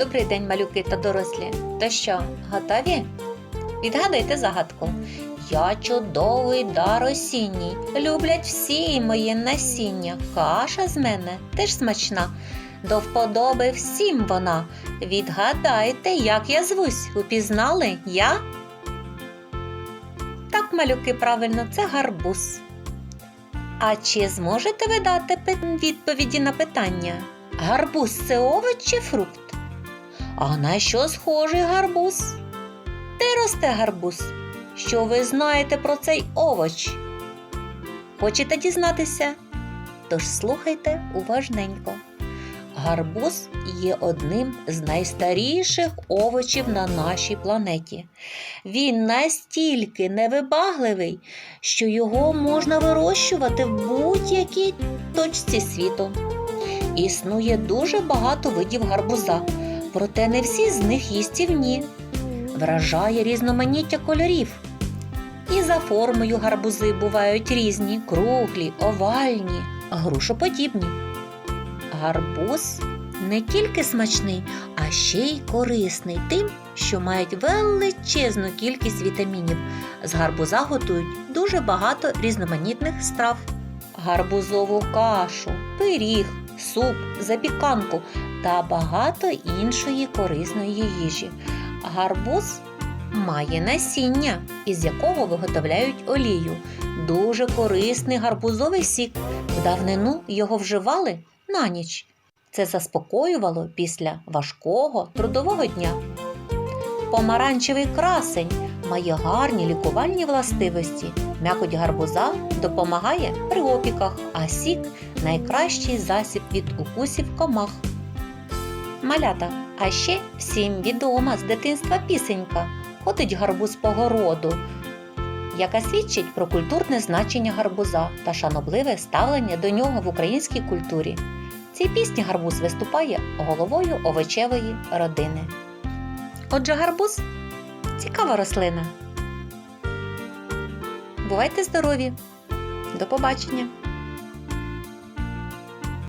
Добрий день, малюки та дорослі. То що, готові? Відгадайте загадку. Я чудовий дар осінній, люблять всі моє насіння. Каша з мене теж смачна. До вподоби всім вона. Відгадайте, як я звусь. Упізнали я? Так, малюки, правильно, це гарбуз. А чи зможете ви дати відповіді на питання? Гарбуз це овоч чи фрукт? А на що схожий гарбуз? Де росте гарбуз? Що ви знаєте про цей овоч? Хочете дізнатися? Тож слухайте уважненько. Гарбуз є одним з найстаріших овочів на нашій планеті. Він настільки невибагливий, що його можна вирощувати в будь-якій точці світу. Існує дуже багато видів гарбуза, проте не всі з них їстівні. Вражає різноманіття кольорів. І за формою гарбузи бувають різні круглі, овальні, грушоподібні. Гарбуз не тільки смачний, а ще й корисний тим, що мають величезну кількість вітамінів. З гарбуза готують дуже багато різноманітних страв: гарбузову кашу, пиріг, суп, запіканку та багато іншої корисної їжі. Гарбуз має насіння, із якого виготовляють олію. Дуже корисний гарбузовий сік. В давнину його вживали на ніч. Це заспокоювало після важкого трудового дня. Помаранчевий красень має гарні лікувальні властивості. М'якоть гарбуза допомагає при опіках, а сік найкращий засіб від укусів комах. Малята, а ще всім відома з дитинства пісенька Ходить гарбуз по городу, яка свідчить про культурне значення гарбуза та шанобливе ставлення до нього в українській культурі. Цій пісні гарбуз виступає головою овочевої родини. Отже, гарбуз цікава рослина. Бувайте здорові! До побачення!